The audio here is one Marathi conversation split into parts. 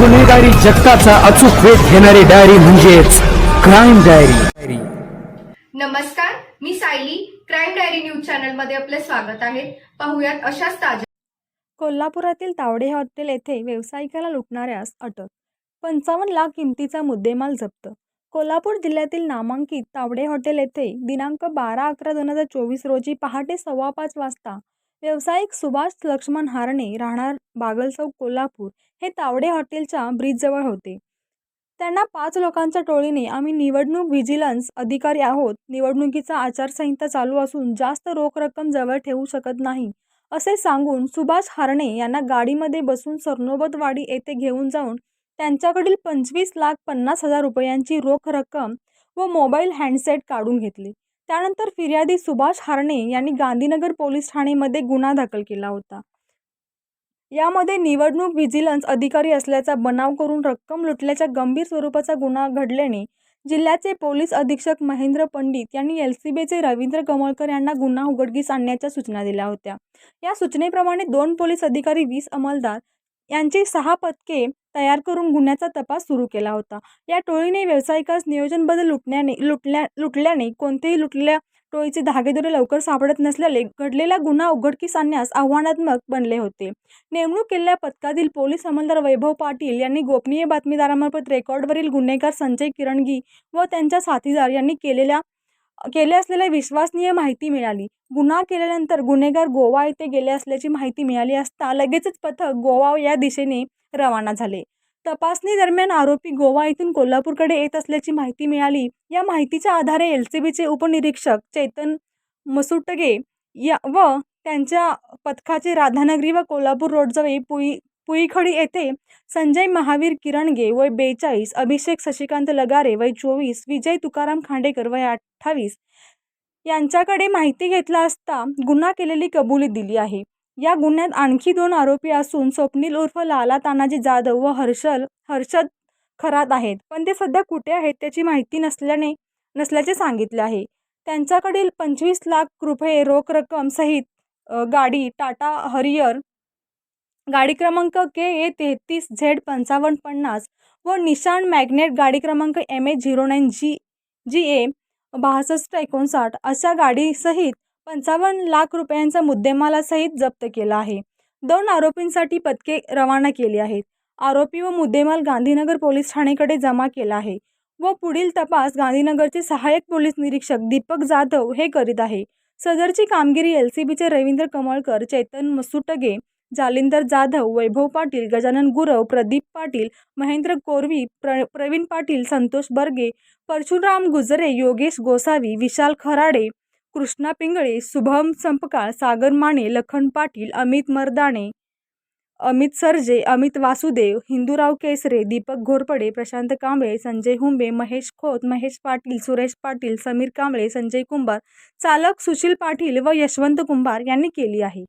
गुन्हेगारी जगताचा अचूक वेध घेणारी डायरी म्हणजेच क्राईम डायरी. नमस्कार मी सायली. क्राईम डायरी न्यूज चॅनलमध्ये आपले स्वागत आहे. पाहुयात अशाच ताज्या कोल्हापुरातील तावडे हॉटेल येथे व्यावसायिकाला लुटणाऱ्यास अटक. पंचावन्न लाख किमतीचा मुद्देमाल जप्त. कोल्हापूर जिल्ह्यातील नामांकित तावडे हॉटेल येथे दिनांक बारा अकरा दोन हजार चोवीस रोजी पहाटे सव्वा पाच वाजता व्यावसायिक सुभाष लक्ष्मण हारणे राहणार बागल चौक कोल्हापूर. हे तावडे हॉटेलच्या ब्रिजजवळ होते. त्यांना पाच लोकांच्या टोळीने आम्ही निवडणूक व्हिजिलन्स अधिकारी आहोत. निवडणुकीचा आचारसंहिता चालू असून जास्त रोख रक्कम जवळ ठेवू शकत नाही असे सांगून सुभाष हारणे यांना गाडीमध्ये बसून सरनोबतवाडी येथे घेऊन जाऊन त्यांच्याकडील पंचवीस लाख पन्नास हजार रुपयांची रोख रक्कम व मोबाईल हँडसेट काढून घेतले. त्यानंतर फिर्यादी सुभाष हारणे यांनी गांधीनगर पोलीस ठाणेमध्ये गुन्हा दाखल केला होता. यामध्ये निवडणूक व्हिजिलन्स अधिकारी असल्याचा बनाव करून रक्कम लुटल्याच्या गंभीर स्वरूपाचा गुन्हा घडल्याने जिल्ह्याचे पोलीस अधीक्षक महेंद्र पंडित यांनी एल सी बीचे रवींद्र कमळकर यांना गुन्हा उघडकीस आणण्याच्या सूचना दिल्या होत्या. या सूचनेप्रमाणे दोन पोलीस अधिकारी वीस अंमलदार यांची सहा पथके तयार करून गुन्ह्याचा तपास सुरू केला होता. या टोळीने व्यावसायिकास नियोजनबद्ध लुटण्याने लुटल्या लुटल्याने कोणतेही लुटल्या टोळीचे धागेदोरे लवकर सापडत नसल्याने घडलेला गुन्हा उघडकीस आणण्यास आव्हानात्मक बनले होते. नेमणूक केलेल्या पथकातील पोलीस अंमलदार वैभव पाटील यांनी गोपनीय बातमीदारामार्फत रेकॉर्डवरील गुन्हेगार संजय किरणगी व त्यांच्या साथीदार यांनी केलेल्या केले असलेल्या विश्वसनीय माहिती मिळाली. गुन्हा केल्यानंतर गुन्हेगार गोवा येथे गेले असल्याची माहिती मिळाली असता लगेचच पथक गोवा या दिशेने रवाना झाले. तपासणी दरम्यान आरोपी गोवा येथून कोल्हापूरकडे येत असल्याची माहिती मिळाली. या माहितीच्या आधारे एल सी बीचे उपनिरीक्षक चैतन मसुटगे या व त्यांच्या पथकाचे राधानगरी व कोल्हापूर रोडजवळ पुई पुईखडी येथे संजय महावीर किरणगे वय बेचाळीस अभिषेक शशिकांत लगारे वय चोवीस विजय तुकाराम खांडेकर वय अठ्ठावीस यांच्याकडे माहिती घेतला असता गुन्हा केलेली कबुली दिली आहे. या गुन्ह्यात आणखी दोन आरोपी असून स्वप्नील उर्फ लाला तानाजी जाधव व हर्षल हर्षद खरात आहेत. पण ते सध्या कुठे आहेत त्याची माहिती नसल्याने नसल्याचे सांगितले आहे. त्यांच्याकडील पंचवीस लाख रुपये रोख रक्कम सहित गाडी टाटा हरियर गाडी क्रमांक के ए तेहतीस झेड पंचावन्न पन्नास व निशान मॅग्नेट गाडी क्रमांक M A zero nine G G A बासष्ट एकोणसाठ अशा गाडीसहित पंचावन्न लाख रुपयांचा मुद्देमालासहित जप्त केला आहे. दोन आरोपींसाठी पथके रवाना केली आहेत. आरोपी व मुद्देमाल गांधीनगर पोलीस ठाणेकडे जमा केला आहे व पुढील तपास गांधीनगरचे सहाय्यक पोलीस निरीक्षक दीपक जाधव हे करीत आहे. सदरची कामगिरी एल सी बीचे रवींद्र कमळकर चैतन मसुटगे जालिंदर जाधव वैभव पाटील गजानन गुरव प्रदीप पाटील महेंद्र कोरवी प्र प्रवीण पाटील संतोष बर्गे परशुराम गुजरे योगेश गोसावी विशाल खराडे कृष्णा पिंगळे शुभम संपकाळ सागर माने लखन पाटील अमित मर्दाणे अमित सरजे अमित वासुदेव हिंदूराव केसरे दीपक घोरपडे प्रशांत कांबळे संजय हुंबे महेश खोत महेश पाटील सुरेश पाटील समीर कांबळे संजय कुंभार चालक सुशील पाटील व यशवंत कुंभार यांनी केली आहे.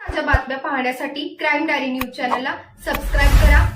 ताज्या बातम्या पाहण्यासाठी क्राईम डायरी न्यूज चॅनलला सबस्क्राईब करा.